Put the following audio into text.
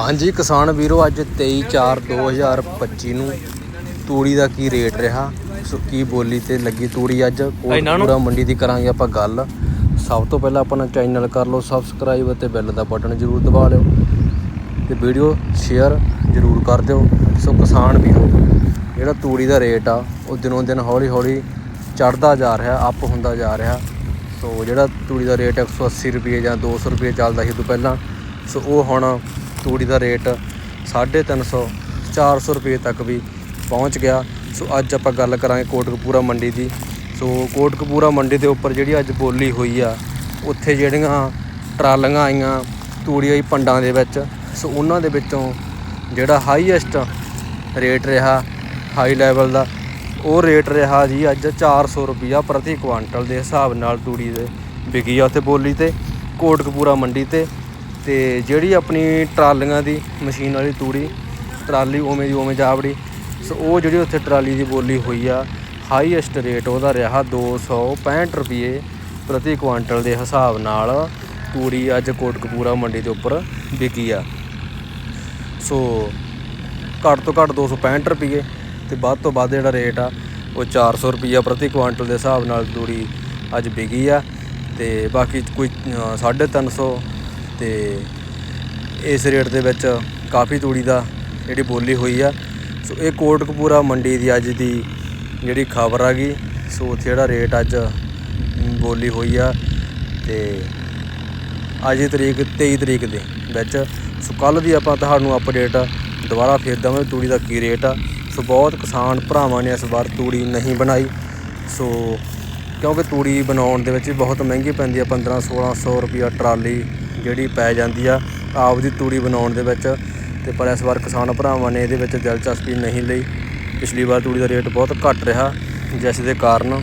ਹਾਂਜੀ ਕਿਸਾਨ ਵੀਰੋ ਅੱਜ 23/4/2025 ਨੂੰ ਤੂੜੀ ਦਾ ਕੀ ਰੇਟ ਰਿਹਾ? ਸੁੱਕੀ ਬੋਲੀ ਤੇ ਲੱਗੀ ਤੂੜੀ ਅੱਜ? ਕੋਟਪੂਰਾ ਮੰਡੀ ਦੀ ਕਰਾਂਗੇ ਆਪਾਂ ਗੱਲ। ਸਭ ਤੋਂ ਪਹਿਲਾਂ ਆਪਣਾ ਚੈਨਲ ਕਰ ਲਓ ਸਬਸਕ੍ਰਾਈਬ ਅਤੇ ਬੈਲ ਦਾ ਬਟਨ ਜ਼ਰੂਰ ਦਬਾ ਲਿਓ ਤੇ ਵੀਡੀਓ ਸ਼ੇਅਰ ਜ਼ਰੂਰ ਕਰ ਦਿਓ। ਸੋ ਕਿਸਾਨ ਵੀਰੋ ਜਿਹੜਾ ਤੂੜੀ ਦਾ ਰੇਟ ਆ ਉਹ ਦਿਨੋਂ ਦਿਨ ਹੌਲੀ ਹੌਲੀ ਚੜਦਾ ਜਾ ਰਿਹਾ ਅਪ ਹੁੰਦਾ ਜਾ ਰਿਹਾ। ਸੋ ਜਿਹੜਾ ਤੂੜੀ ਦਾ ਰੇਟ 180 ਰੁਪਏ ਜਾਂ 200 ਰੁਪਏ ਚੱਲਦਾ ਸੀ ਤੋਂ ਪਹਿਲਾਂ। ਸੋ ਉਹ ਹੁਣ ਤੂੜੀ ਦਾ ਰੇਟ 350 400 ਰੁਪਏ ਤੱਕ ਵੀ ਪਹੁੰਚ ਗਿਆ। ਸੋ ਅੱਜ ਆਪਾਂ ਗੱਲ ਕਰਾਂਗੇ ਕੋਟਕਪੂਰਾ ਮੰਡੀ ਦੀ। ਸੋ ਕੋਟਕਪੂਰਾ ਮੰਡੀ ਦੇ ਉੱਪਰ ਜਿਹੜੀ ਅੱਜ ਬੋਲੀ ਹੋਈ ਆ, ਉੱਥੇ ਜਿਹੜੀਆਂ ਟਰਾਲੀਆਂ ਆਈਆਂ ਤੂੜੀ ਆਈ ਪੰਡਾਂ ਦੇ ਵਿੱਚ, ਸੋ ਉਹਨਾਂ ਦੇ ਵਿੱਚੋਂ ਜਿਹੜਾ ਹਾਈਐਸਟ ਰੇਟ ਰਿਹਾ ਹਾਈ ਲੈਵਲ ਦਾ, ਉਹ ਰੇਟ ਰਿਹਾ ਜੀ ਅੱਜ 400 ਰੁਪਿਆ ਪ੍ਰਤੀ ਕੁਆਂਟਲ ਦੇ ਹਿਸਾਬ ਨਾਲ ਤੂੜੀ ਦੇ ਵਿਕੀ ਆ ਉੱਥੇ ਬੋਲੀ ਤੇ, ਕੋਟਕਪੂਰਾ ਮੰਡੀ ਤੇ। ਤੇ ਜਿਹੜੀ ਆਪਣੀ ਟਰਾਲੀਆਂ ਦੀ ਮਸ਼ੀਨ ਵਾਲੀ ਤੂੜੀ ਟਰਾਲੀ ਉਵੇਂ ਦੀ ਉਵੇਂ ਜਾਵੜੀ ਸੋ ਉਹ ਜਿਹੜੀ ਉੱਥੇ ਟਰਾਲੀ ਦੀ ਬੋਲੀ ਹੋਈ ਆ ਹਾਈਐਸਟ ਰੇਟ ਉਹਦਾ ਰਿਹਾ 265 ਰੁਪਏ ਪ੍ਰਤੀ ਕੁਆਂਟਲ ਦੇ ਹਿਸਾਬ ਨਾਲ ਤੂੜੀ ਅੱਜ ਕੋਟਕਪੂਰਾ ਮੰਡੀ ਦੇ ਉੱਪਰ ਵਿਕੀ ਆ। ਸੋ ਘੱਟ ਤੋਂ ਘੱਟ 265 ਰੁਪਏ ਤੇ ਵੱਧ ਤੋਂ ਵੱਧ ਜਿਹੜਾ ਰੇਟ ਆ ਉਹ 400 ਰੁਪਈਆ ਪ੍ਰਤੀ ਕੁਆਂਟਲ ਦੇ ਹਿਸਾਬ ਨਾਲ ਤੂੜੀ ਅੱਜ ਵਿਕੀ ਆ ਤੇ ਬਾਕੀ ਕੋਈ ਅ, 350 ਤੇ ਇਸ ਰੇਟ ਦੇ ਵਿੱਚ ਕਾਫੀ ਤੂੜੀ ਦਾ ਜਿਹੜੀ ਬੋਲੀ ਹੋਈ ਆ। ਸੋ ਇਹ ਕੋਟਕਪੂਰਾ ਮੰਡੀ ਦੀ ਅੱਜ ਦੀ ਜਿਹੜੀ ਖਬਰ ਆ ਗਈ। ਸੋ ਉੱਥੇ ਜਿਹੜਾ ਰੇਟ ਅੱਜ ਬੋਲੀ ਹੋਈ ਆ ਤੇ ਅੱਜ ਦੀ ਤਰੀਕ 23 ਤਰੀਕ ਦੇ ਵਿੱਚ। ਸੋ ਕੱਲ ਦੀ ਆਪਾਂ ਤੁਹਾਨੂੰ ਅਪਡੇਟ ਦੁਬਾਰਾ ਫੇਰ ਦੇਵਾਂਗੇ ਤੂੜੀ ਦਾ ਕੀ ਰੇਟ ਆ। ਸੋ ਬਹੁਤ ਕਿਸਾਨ ਭਰਾਵਾਂ ਨੇ ਇਸ ਵਾਰ ਤੂੜੀ ਨਹੀਂ ਬਣਾਈ। ਸੋ ਕਿਉਂਕਿ ਤੂੜੀ ਬਣਾਉਣ ਦੇ ਵਿੱਚ ਵੀ ਬਹੁਤ ਮਹਿੰਗੀ ਪੈਂਦੀ ਆ। 15 1600 ਰੁਪਿਆ ਟਰਾਲੀ ਜਿਹੜੀ ਪੈ ਜਾਂਦੀ ਆ ਆਪ ਦੀ ਤੂੜੀ ਬਣਾਉਣ ਦੇ ਵਿੱਚ ਤੇ ਪਰ ਇਸ ਵਾਰ ਕਿਸਾਨ ਭਰਾਵਾਂ ਨੇ ਇਹਦੇ ਵਿੱਚ ਦਿਲਚਸਪੀ ਨਹੀਂ ਲਈ। ਪਿਛਲੀ ਵਾਰ ਤੂੜੀ ਦਾ ਰੇਟ ਬਹੁਤ ਘੱਟ ਰਿਹਾ ਜਿਸ ਦੇ ਕਾਰਨ